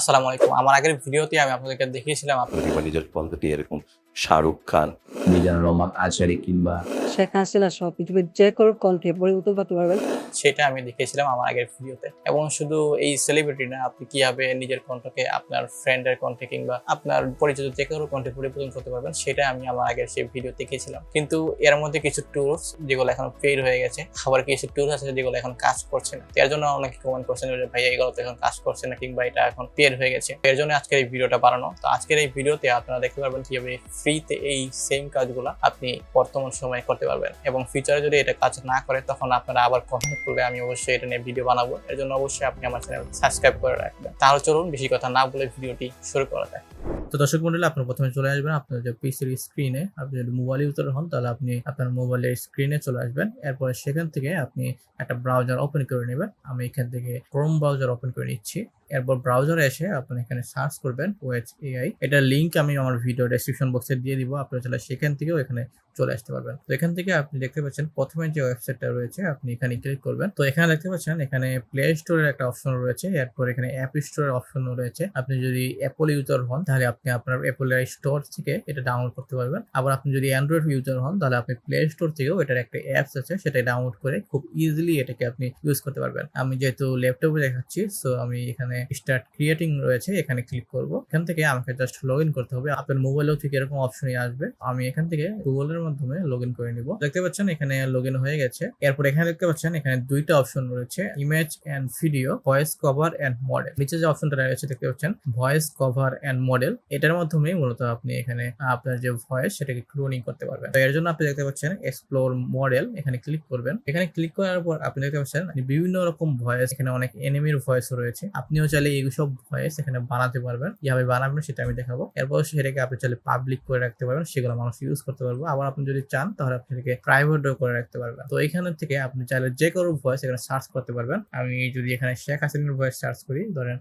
আসসালামু আলাইকুম। আমার আগের ভিডিওতে আমি আপনাদেরকে দেখিয়েছিলাম আপনাদের কিংবা নিজের পদ্ধতি এরকম শাহরুখ খান মিজানুর রহমান আচারি কিংবা শেখ হাসিনা সব পৃথিবীর যে কোনো কণ্ঠে পরিবর্তন করতে পারবেন। সেটা আমি দেখিয়েছিলাম আমার আগের ভিডিওতে। এবং শুধু এই সেলিব্রিটি না, আপনি কীভাবে নিজের কণ্ঠকে, আপনার ফ্রেন্ডের কণ্ঠে কিংবা আপনার পরিচিত যে কারও কণ্ঠে পরিবর্তন করতে পারবেন, সেটা আমি আমার আগের সেই ভিডিও দেখেছিলাম। কিন্তু এর মধ্যে কিছু টুলস যেগুলো এখন ফেল হয়ে গেছে, আবার কিছু টুলস আছে যেগুলো এখন কাজ করছে না। এর জন্য অনেকে কমেন্ট করছেন যে, ভাই এগুলো তো এখন কাজ করছে না কিংবা এটা এখন পেড হয়ে গেছে। এর জন্য আজকের এই ভিডিওটা বানানো। তো আজকের এই ভিডিওতে আপনারা দেখতে পারবেন কীভাবে ফ্রিতে এই সেম কাজগুলো আপনি বর্তমান সময়ে করতে পারবেন। এবং ফিউচারে যদি এটা কাজ না করে, তখন আপনারা আবার কমেন্ট করলে আমি অবশ্যই এটা নিয়ে ভিডিও বানাবো। এর জন্য অবশ্যই আপনি আমার চ্যানেল সাবস্ক্রাইব করে রাখবেন। তাহলে চলুন বেশি কথা না বলে ভিডিওটি শুরু করা যায় তো দর্শক মন্ডলী আপনি প্রথমে চলে আসবেন আপনার যে পিসির স্ক্রিনে আপনি যদি মোবাইল ইউজার হন, তাহলে আপনি আপনার মোবাইলের স্ক্রিনে চলে আসবেন। এরপরে সেখান থেকে আপনি একটা ব্রাউজার ওপেন করে নেবেন। আমি এখান থেকে ক্রোম ব্রাউজার ওপেন করে নিচ্ছি। এরপর ব্রাউজারে এসে আপনি এখানে সার্চ করবেন ওয়েচ এআই। এটার লিঙ্ক আমি আমার ভিডিও ডেসক্রিপশন বক্সে দিয়ে দিব, আপনারা চাইলে সেখান থেকেও এখানে চলে আসতে পারবেন। তো এখান থেকে আপনি দেখতে পাচ্ছেন প্রথমে যে ওয়েবসাইটটা রয়েছে, আপনি এখানে ক্লিক করবেন। তো এখানে দেখতে পাচ্ছেন এখানে প্লে স্টোরের একটা অপশন রয়েছে, এরপর এখানে অ্যাপ স্টোরের অপশন রয়েছে। আপনি যদি অ্যাপল ইউজার হন, তাহলে আপনি আপনার অ্যাপলের স্টোর থেকে এটা ডাউনলোড করতে পারবেন। আবার আপনি যদি অ্যান্ড্রয়েড ইউজার হন, তাহলে আপনি প্লে স্টোর থেকেও এটার একটা অ্যাপস আছে সেটা ডাউনলোড করে খুব ইজিলি এটাকে আপনি ইউজ করতে পারবেন। আমি যেহেতু ল্যাপটপে দেখাচ্ছি সো আমি এখানে স্টার্ট ক্রিয়েটিং রয়েছে, এখানে ক্লিক করব। এখান থেকে আমাকে জাস্ট লগ ইন করতে হবে। আপনার মোবাইলেও ঠিক এরকম অপশনই আসবে। আমি এখান থেকে গুগলের মাধ্যমে লগ ইন করে নিব। দেখতে পাচ্ছেন এখানে লগ ইন হয়ে গেছে। এরপর এখানে দেখতে পাচ্ছেন এখানে দুইটা অপশন রয়েছে image and video voice cover and model নিচে যে অপশনটা রয়েছে, দেখতে পাচ্ছেন ভয়েস কভার এন্ড মডেল এটার মাধ্যমে মূলত আপনি এখানে, আপনার যে ভয়েস সেটাকে ক্লোনিং করতে পারবেন। তো এর জন্য আপনি দেখতে পাচ্ছেন এক্সপ্লোর মডেল এখানে ক্লিক করবেন। এখানে ক্লিক করার পর আপনি দেখতে পাচ্ছেন, বিভিন্ন রকম ভয়েস এখানে অনেক এনিমির ভয়েস রয়েছে। আপনিও চাইলে এইসব ভয়েস এখানে বানাতে পারবেন। কীভাবে বানাবেন সেটা আমি দেখাবো। এরপর সেটাকে আপনি চাইলে পাবলিক করে রাখতে পারবেন। সেগুলো মানুষ ইউজ করতে পারব। আবার আপনি যদি চান, তাহলে আপনি এটাকে প্রাইভেটও করে রাখতে পারবেন। তো এখান থেকে আপনি চাইলে যে কোনো ভয়েস এখানে সার্চ করতে পারবেন। আমি যদি এখানে শেখ হাসিনের ভয়েস সার্চ করি, ধরেন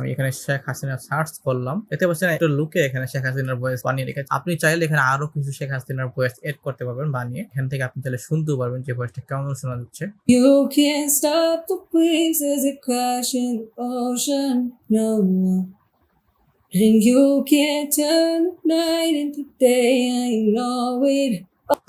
আমি এখানে শেখ হাসিনা সার্চ করলাম দেখতে পাচ্ছেন একটা লুকে এখানে শেখ হাসিনার ভয়েস বানিয়ে রেখেছে আপনি চাইলে এখানে আরও কিছু শেখ হাসিনার ভয়েস এড করতে পারবেন বানিয়ে এখান থেকে আপনি চাইলে শুনতেও পারবেন যে ভয়েসটা কেমন শোনা যাচ্ছে You can't stop the waves as they crash in the ocean. And you can't turn night into day, I know it.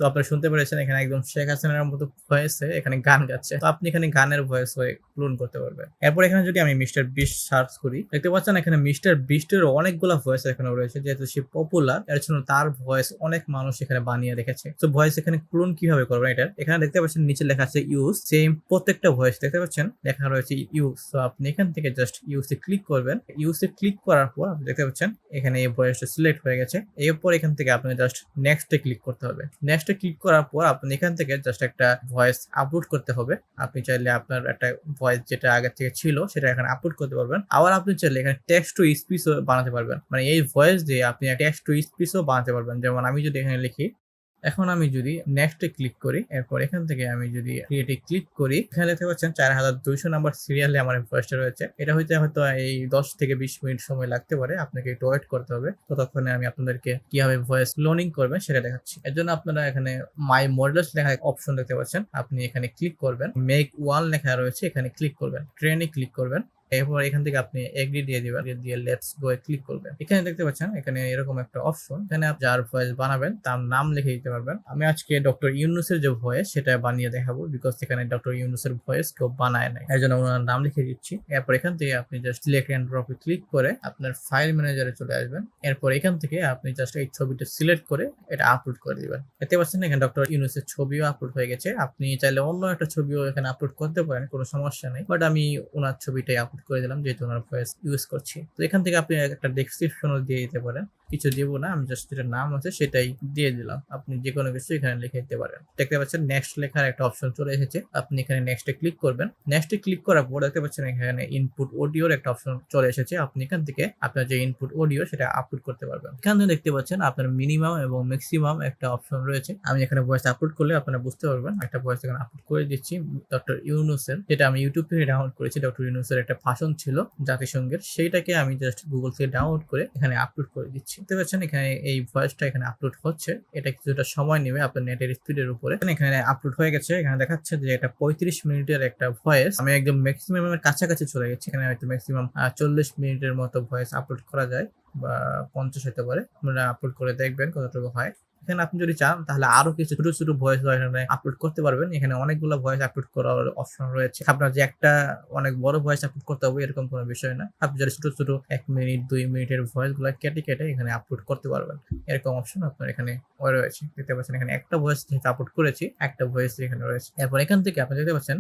তো আপনারা শুনতে পেরেছেন, এখানে একদম শেখ হাসিনার মতো ভয়েসে এখানে গান গাচ্ছে। তো আপনি এখানে গানের ভয়েস হয়ে ক্লোন করতে পারবেন। এরপর এখানে যদি আমি মিস্টার বিশ সার্চ করি, দেখতে পাচ্ছেন এখানে মিস্টার বিস্টের অনেকগুলো ভয়েস এখানে রয়েছে, যেহেতু সে পপুলার এর জন্য তার ভয়েস অনেক মানুষ এখানে বানিয়ে রেখেছে। তো ভয়েস এখানে ক্লোন কীভাবে করবেন এটা? এখানে দেখতে পাচ্ছেন নিচে লেখা আছে ইউজ সেম প্রত্যেকটা ভয়েস দেখতে পাচ্ছেন? লেখা রয়েছে ইউজ তো আপনি এখান থেকে জাস্ট ইউজে ক্লিক করবেন। ইউজে ক্লিক করার পর আপনি দেখতে পাচ্ছেন, এখানে এই ভয়েসটা সিলেক্ট হয়ে গেছে। এরপর এখান থেকে আপনি জাস্ট নেক্সটে ক্লিক করতে হবে। নেক্সটে ক্লিক করার পর আপনি এখান থেকে জাস্ট একটা ভয়েস আপলোড করতে হবে। আপনি চাইলে আপনার একটা ভয়েস যেটা আগে থেকে ছিল সেটা এখানে আপলোড করতে পারবেন। আবার আপনি চাইলে এখানে টেক্সট টু স্পিচও বানাতে পারবেন। মানে এই ভয়েস দিয়ে আপনি টেক্সট টু স্পিচও বানাতে পারবেন। যেমন আমি যদি এখানে লিখি এখন আমি যদি নেক্সটে ক্লিক করি, এরপর এখান থেকে আমি যদি ক্রিয়েটে ক্লিক করি, এখানে দেখতে পাচ্ছেন চার হাজার দুইশো নাম্বার সিরিয়ালে আমার ভয়েসটা রয়েছে। এটা হইতে হয়তো এই দশ থেকে বিশ মিনিট সময় লাগতে পারে, আপনাকে একটু ওয়েট করতে হবে। ততক্ষণে আমি আপনাদেরকে কীভাবে ভয়েস ক্লোনিং করবেন সেটা দেখাচ্ছি। এর জন্য আপনারা এখানে মাই মডেলস লেখা অপশন দেখতে পাচ্ছেন। আপনি এখানে ক্লিক করবেন। মেক ওয়াল লেখা রয়েছে, এখানে ক্লিক করবেন। ট্রেনে ক্লিক করবেন। এরপর এখান থেকে আপনি এগ্রি দিয়ে দিবেন। দিয়ে লেটস গো এ ক্লিক করবেন। এখানে দেখতে পাচ্ছেন, এখানে এরকম একটা অপশন এখানে আপনি যার ভয়েস বানাবেন, তার নাম লিখে দিতে পারবেন। আমি আজকে ডক্টর ইউনুসের যে ভয়েস সেটা বানিয়ে দেখাবো বিকজ এখানে ডক্টর ইউনুসের ভয়েস কেউ বানায় নাই। এর জন্য ওনার নাম লিখে দিচ্ছি। এরপর এখান থেকে আপনি জাস্ট সিলেক্ট এন্ড ড্রপে ক্লিক করে আপনার ফাইল ম্যানেজারে চলে আসবেন। এরপর এখান থেকে আপনি জাস্ট এই ছবিটা সিলেক্ট করে এটা আপলোড করে দিবেন। দেখতে পাচ্ছেন, এখানে ডক্টর ইউনুসের ছবিও আপলোড হয়ে গেছে। আপনি চাইলে অন্য একটা ছবিও এখানে আপলোড করতে পারেন, কোনো সমস্যা নেই। বাট আমি ওনার ছবিটাই আপলোড করে দিলাম, যেহেতু ওনার ভয়েস ইউজ করছি। তো এখান থেকে আপনি একটা ডেসক্রিপশনও দিয়ে দিতে পারেন। কিছু দিব না, আমি জাস্ট যেটা নাম আছে সেটাই দিয়ে দিলাম। আপনি যে কোনো কিছু এখানে লিখে দিতে পারেন। দেখতে পাচ্ছেন নেক্সট লেখার একটা অপশন চলে এসেছে। আপনি এখানে নেক্সটে ক্লিক করবেন। নেক্সটে ক্লিক করার পর দেখতে পাচ্ছেন এখানে ইনপুট অডিওর একটা অপশন চলে এসেছে। আপনি এখান থেকে আপনার যে ইনপুট অডিও সেটা আপলোড করতে পারবেন। এখানে দেখতে পাচ্ছেন আপনার মিনিমাম এবং ম্যাক্সিমাম একটা অপশন রয়েছে। আমি এখানে ভয়েস আপলোড করলে আপনারা বুঝতে পারবেন। একটা ভয়েস এখানে আপলোড করে দিচ্ছি ডক্টর ইউনুসের। যেটা আমি ইউটিউব থেকে ডাউনলোড করেছি ডক্টর ইউনুসের একটা ভাষণ ছিল জাতিসংঘের। সেইটাকে আমি জাস্ট গুগল থেকে ডাউনলোড করে এখানে আপলোড করে দিচ্ছি। দেখতে পাচ্ছেন, এখানে এই ভয়েসটা এখানে আপলোড হচ্ছে। এটা কিছুটা সময় নেবে আপনার নেটের স্পিডের উপরে। এখানে আপলোড হয়ে গেছে। এখানে দেখাচ্ছে যে এটা পঁয়ত্রিশ মিনিটের একটা ভয়েস আমি একদম ম্যাক্সিমাম কাছাকাছি চলে গেছি। এখানে হয়তো ম্যাক্সিমাম চল্লিশ মিনিটের মতো ভয়েস আপলোড করা যায় বা পঞ্চাশ হতে পারে। আপনারা আপলোড করে দেখবেন কতটুকু হয়। এখানে আপনি যদি চান, তাহলে আরও কিছু ছোট ছোট ভয়েস এখানে আপলোড করতে পারবেন। এখানে অনেকগুলো ভয়েস আপলোড করার অপশন রয়েছে। আপনার যে একটা অনেক বড় ভয়েস আপলোড করতে হবে, এরকম কোনো বিষয় না। আপনি যদি ছোট ছোট এক মিনিট, দুই মিনিটের ভয়েসগুলো কেটে কেটে এখানে আপলোড করতে পারবেন। এরকম অপশন আপনার এখানে রয়েছে। দেখতে পাচ্ছেন, এখানে একটা ভয়েস যেহেতু আপলোড করেছি, একটা ভয়েস এখানে রয়েছে। এরপর এখান থেকে আপনি দেখতে পাচ্ছেন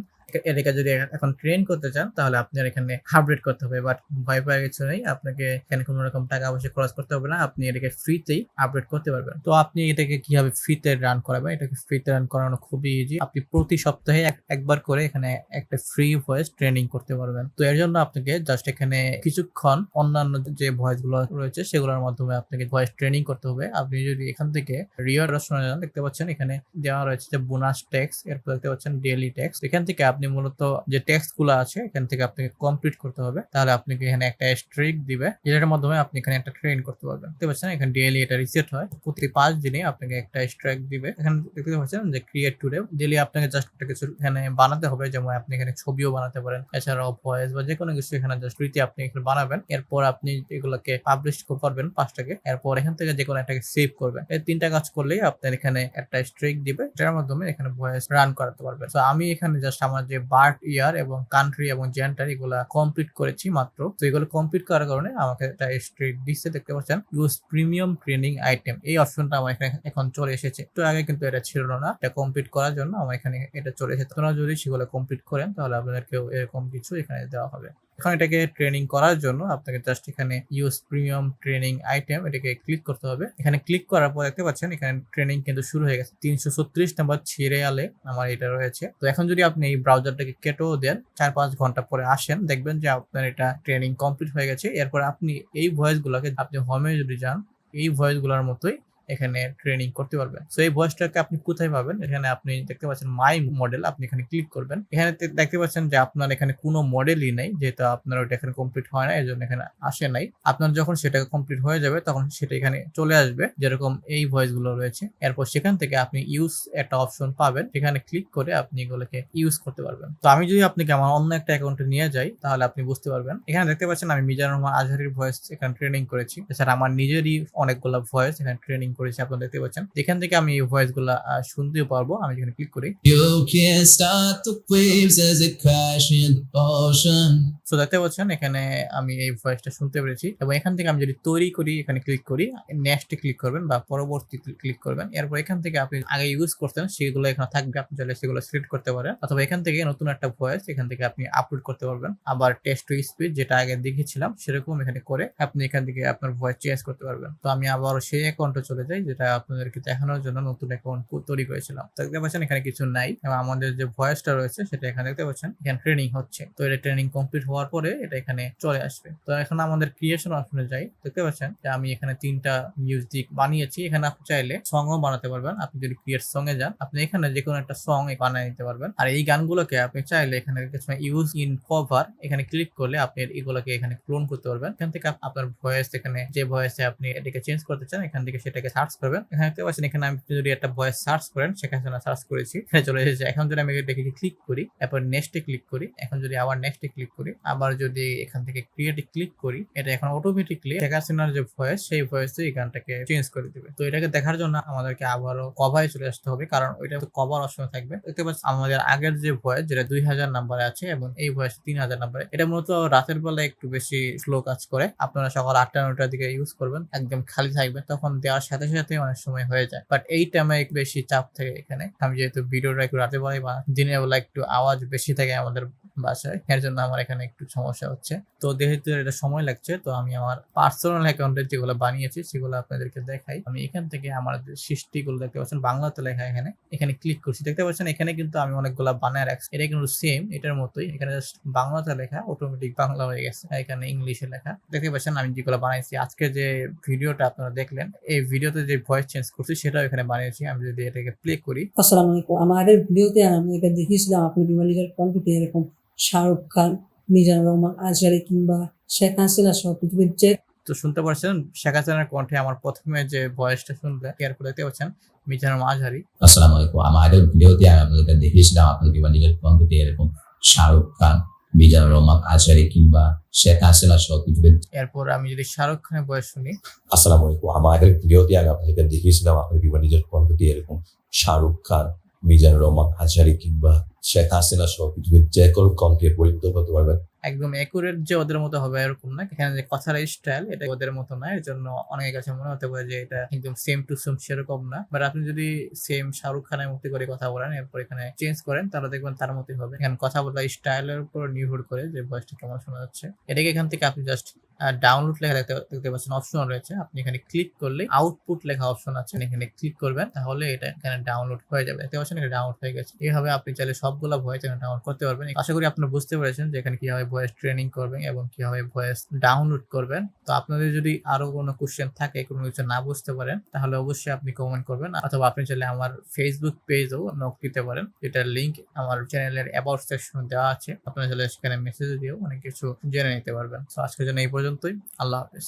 এটাকে যদি এখন ট্রেন করতে চান, তাহলে আপনার এখানে আপডেট করতে হবে। বাট ভয় পাওয়ার কিছু নেই, আপনাকে এখানে কোনো রকম টাকা পয়সা খরচ করতে হবে না। আপনি এটাকে ফ্রিতেই আপডেট করতে পারবেন। তো আপনি এটাকে কীভাবে ফ্রিতে রান করাবেন এটাকে ফ্রিতে রান করানো খুবই ইজি আপনি প্রতি সপ্তাহে এক- একবার করে এখানে একটা ফ্রি ভয়েস ট্রেনিং করতে পারবেন। তো এর জন্য আপনাকে জাস্ট এখানে কিছুক্ষণ অন্যান্য যে ভয়েসগুলো রয়েছে, সেগুলোর মাধ্যমে আপনাকে ভয়েস ট্রেনিং করতে হবে। আপনি যদি এখান থেকে রিওয়ার্ড শোনা যান, দেখতে পাচ্ছেন এখানে দেওয়া রয়েছে যে বোনাস ট্যাক্স এরপর দেখতে পাচ্ছেন ডেইলি ট্যাক্স এখান থেকে আপনি মূলত যে ট্যাক্সগুলো আছে, এখান থেকে আপনাকে কমপ্লিট করতে হবে। তাহলে আপনাকে এখানে একটা স্ট্রিক দিবে, যেটার মাধ্যমে আপনি এখানে একটা ট্রেন করতে পারবেন। দেখতে পাচ্ছেন, এখানে ডেইলি এটা রিসেট হয়। প্রতি পাঁচ দিনে আপনাকে একটা স্ট্রাইক দিবে। এখানে দেখতে পাচ্ছেন যে ক্রিয়েট টুডে ডেইলি আপনাকে জাস্ট একটা কিছু এখানে বানাতে হবে, যেমন আপনি এখানে ছবিও বানাতে পারেন, এছাড়াও ভয়েস বা যে কোনো কিছু এখানে জাস্ট ফ্রিতে আপনি এখানে বানাবেন। এরপর আপনি এগুলোকে পাবলিশ করবেন পাঁচটাকে। এরপর এখান থেকে যে কোনো একটাকে সেভ করবেন। এই তিনটা কাজ করলেই আপনার এখানে একটা স্ট্রিক দিবে, যার মাধ্যমে এখানে ভয়েস রান করাতে পারবেন। তো আমি এখানে জাস্ট আমার যে বার্থ ইয়ার এবং কান্ট্রি এবং জেন্টার এগুলা কমপ্লিট করেছি মাত্র। তো এগুলো কমপ্লিট করার কারণে আমাকে একটা স্ট্রিক দিচ্ছে। দেখতে পাচ্ছেন ইউজ প্রিমিয়াম ট্রেনিং আইটেম এই অপশনটা আমার এখানে এখন চলে এসেছে। তো আগে কিন্তু এটা ছিল না। এটা কমপ্লিট করার জন্য আমার এখানে এটা চলে এসেছে। আপনারা যদি সেগুলো কমপ্লিট করেন, তাহলে আপনাদেরকেও এরকম কিছু এখানে দেওয়া হবে। এখন এটাকে ট্রেনিং করার জন্য আপনাকে জাস্ট এখানে ইউজ প্রিমিয়াম ট্রেনিং আইটেম এটাকে ক্লিক করতে হবে। এখানে ক্লিক করার পর দেখতে পাচ্ছেন, এখানে ট্রেনিং কিন্তু শুরু হয়ে গেছে। তিনশো ছত্রিশ নাম্বার সিরিয়ালে আমার এটা রয়েছে। তো এখন যদি আপনি এই ব্রাউজারটাকে কেটেও দেন চার পাঁচ ঘণ্টা পরে আসেন, দেখবেন যে আপনার এটা ট্রেনিং কমপ্লিট হয়ে গেছে। এরপর আপনি এই ভয়েস গুলোকে, আপনি হোমে যদি যান, এই ভয়েসগুলোর মতোই এখানে ট্রেনিং করতে পারবেন। তো এই ভয়েসটাকে আপনি কোথায় পাবেন? এখানে আপনি দেখতে পাচ্ছেন মাই মডেল আপনি এখানে ক্লিক করবেন। এখানে দেখতে পাচ্ছেন যে আপনার এখানে কোনো মডেলই নেই, যেহেতু আপনার ওটা এখানে কমপ্লিট হয় না এই জন্য এখানে আসে নাই। আপনার যখন সেটা কমপ্লিট হয়ে যাবে, তখন সেটা এখানে চলে আসবে, যেরকম এই ভয়েসগুলো রয়েছে। এরপর সেখান থেকে আপনি ইউজ একটা অপশন পাবেন। সেখানে ক্লিক করে আপনি এগুলোকে ইউজ করতে পারবেন। তো আমি যদি আপনাকে আমার অন্য একটা অ্যাকাউন্টে নিয়ে যাই, তাহলে আপনি বুঝতে পারবেন। এখানে দেখতে পাচ্ছেন আমি মিজানুর রহমান আজহারির ভয়েস এখানে ট্রেনিং করেছি। এছাড়া আমার নিজেরই অনেকগুলো ভয়েস এখানে ট্রেনিং করেছি আপনারা দেখতে পাচ্ছেন। যেখান থেকে আমি এই ভয়েসগুলা শুনতেও পারব আমি যেখানে ক্লিক করি. তো দেখতে পাচ্ছেন এখানে আমি এই ভয়েসটা শুনতে পেরেছি এবং এখান থেকে আমি যদি তৈরি করি এখানে ক্লিক করি নেক্সটে ক্লিক করবেন বা পরবর্তী ক্লিক করবেন। এরপর এখান থেকে আপনি আগে ইউজ করতেন সেগুলো এখানে থাকবে আপনি চাইলে সেগুলো সিলেক্ট করতে পারেন। অথবা এখান থেকে নতুন একটা ভয়েস এখান থেকে আপনি আপলোড করতে পারবেন। আবার টেস্ট টু স্পিড যেটা আগে দেখেছিলাম সেরকম এখানে করে আপনি এখান থেকে আপনার ভয়েস চেঞ্জ করতে পারবেন। তো আমি আবার সেই অ্যাকাউন্টে চলে যাই। যেটা আপনাদেরকে দেখানোর জন্য নতুন অ্যাকাউন্ট তৈরি করেছিলাম। দেখতে পাচ্ছেন এখানে কিছু নাই এবং আমাদের যে ভয়েসটা রয়েছে সেটা এখানে দেখতে পাচ্ছেন, এখানে ট্রেনিং হচ্ছে। তো এটা ট্রেনিং কমপ্লিট হওয়ার পরে এটা এখানে চলে আসবে। তো এখন আমাদের ক্রিয়েশন অপশনে যাই। দেখতে পাচ্ছেন যে আমি এখানে তিনটা মিউজিক বানিয়েছি। এখানে আপনি চাইলে সংও বানাতে পারবেন। আপনি যদি ক্রিয়েট সং এ যান, আপনি এখানে যে কোনো একটা সং বানিয়ে নিতে পারবেন। আর এই গানগুলোকে আপনি চাইলে এখানে কিছু ইউজ ইন কভার এখানে ক্লিক করলে আপনি এগুলোকে এখানে ক্লোন করতে পারবেন। এখান থেকে আপনার ভয়েস এখানে যে ভয়েসে আপনি এটাকে চেঞ্জ করতে চান, এখান থেকে সেটাকে সার্চ করবেন। এখানে দেখতে পাচ্ছেন, এখানে আমি যদি একটা ভয়েস সার্চ করেন, সেখানে সার্চ করেছি এখানে চলে এসেছে। এখন যদি আমি এটাকে ক্লিক করি, তারপর নেক্সটে ক্লিক করি, এখন যদি আবার নেক্সটে ক্লিক করি, আবার যদি এখান থেকে ক্রিয়েটে ক্লিক করি, এটা এখন অটোমেটিকলি শেখ হাসিনার যে ভয়েস সেই ভয়েসে এই গানটাকে চেঞ্জ করে দিবে। তো এটাকে দেখার জন্য আমাদেরকে আবারও কভারে চলে আসতে হবে, কারণ ওইটা কভার অপশন থাকবে। দেখতে পাচ্ছি আমাদের আগের যে ভয়েস যেটা দুই হাজার নাম্বারে আছে, এবং এই ভয়েস তিন হাজার নাম্বারে এটা মূলত রাতের বেলা একটু বেশি স্লো কাজ করে। আপনারা সকাল আটটা নটার দিকে ইউজ করবেন, একদম খালি থাকবে তখন দেওয়ার সাথে সাথে সাথে অনেক সময় হয়ে যায়। বাট এই টাইমে বেশি চাপ থাকে এখানে। আমি যেহেতু ভিডিওটা একটু রাতে বেলায় বা দিনের বেলা একটু আওয়াজ বেশি থাকে আমাদের বাসায়। এর জন্য আমার এখানে একটু সমস্যা হচ্ছে। তো যেহেতু এটা সময় লাগছে, তো আমি আমার পার্সোনাল অ্যাকাউন্টে যেগুলো বানিয়েছি, সেগুলো আপনাদেরকে দেখাই। আমি এখান থেকে আমার সৃষ্টিগুলো দেখতে পাচ্ছেন, বাংলাতে লেখা এখানে। এখানে ক্লিক করছি। দেখতে পাচ্ছেন, এখানে কিন্তু আমি অনেকগুলো বানায় রাখছি। এটা কিন্তু সেম এটার মতোই। এখানে জাস্ট বাংলাতে লেখা অটোমেটিক বাংলা হয়ে গেছে। এখানে ইংলিশে লেখা। দেখতে পাচ্ছেন, আমি যেগুলো বানাইছি আজকে যে ভিডিওটা আপনারা দেখলেন, এই ভিডিওতে যে ভয়েস চেঞ্জ করছি, সেটাও এখানে বানিয়েছি। আমি যদি এটাকে প্লে করি। আসসালামু আলাইকুম। আমাদের ভিডিওতে আমি এটা দেখিয়েছিলাম, আপনি বিমালিকার কণ্ঠে এরকম শাহরুখ খান মিজানুর রহমান আজহারি কিংবা শেখ হাসিনা সহ পৃথিবীর যে তো শুনতে পারছেন শেখ হাসিনার কণ্ঠে আমার প্রথমে যে ভয়েসটা শুনলে এরপর দেখতে পাচ্ছেন মিজানুর মাঝারি আসসালামু আলাইকুম। আমার আগের ভিডিওতে আমি আপনাদেরকে দেখিয়েছিলাম আপনাদের কিংবা নিজের কণ্ঠটি এরকম শাহরুখ খান মিজানুর রহমান আচারি কিংবা শেখ হাসিনা সহ পৃথিবীর এরপর আমি যদি শাহরুখ খানের বয়স শুনি। আসসালামু আলাইকুম। আমার আগের ভিডিওতে আমি আপনাদেরকে দেখিয়েছিলাম আপনার কিংবা নিজের কণ্ঠটি এরকম শাহরুখ খান মিজানুর রহমান হাজারি কিংবা শেখ হাসিনা সহ পৃথিবীর যে কোনো কণ্ঠে পরিণত করতে পারবেন। একদম একুরেট যে ওদের মতো হবে এরকম না। এখানে যে কথার স্টাইল এটা ওদের মতো না। এর জন্য অনেকের কাছে মনে হতে পারে যে এটা একদম সেম টু সেম সেরকম না। বাট আপনি যদি সেম শাহরুখ খানের মতো করে কথা বলেন, এরপর এখানে চেঞ্জ করেন, তাহলে দেখবেন তার মতোই হবে। এখানে কথা বলার স্টাইলের উপর নির্ভর করে যে ভয়েসটা কেমন শোনা যাচ্ছে। এটাকে এখান থেকে আপনি জাস্ট ডাউনলোড লেখা দেখতে পাচ্ছেন। অপশন রয়েছে। আপনি এখানে ক্লিক করলে আউটপুট লেখা অপশন আছে। এখানে ক্লিক করবেন, তাহলে এটা এখানে ডাউনলোড হয়ে যাবে। দেখতে পাচ্ছেন, এটা ডাউনলোড হয়ে গেছে। এইভাবে আপনি চাইলে সবগুলো ভয়েস এখানে ডাউনলোড করতে পারবেন। আশা করি আপনারা বুঝতে পেরেছেন যে এখানে কীভাবে ভয়েস ট্রেনিং করবেন এবং কীভাবে ভয়েস ডাউনলোড করবেন। তো আপনাদের যদি আরও কোনো কোশ্চেন থাকে, কোনো কিছু না বুঝতে পারেন, তাহলে অবশ্যই আপনি কমেন্ট করবেন অথবা আপনি চাইলে আমার ফেসবুক পেজও নক দিতে পারেন। যেটার লিঙ্ক আমার চ্যানেলের অ্যাবাউট সেকশনে দেওয়া আছে। আপনারা চাইলে সেখানে মেসেজ দিয়েও অনেক কিছু জেনে নিতে পারবেন। তো আজকের জন্য এই পর্যন্তই। আল্লাহ হাফেজ।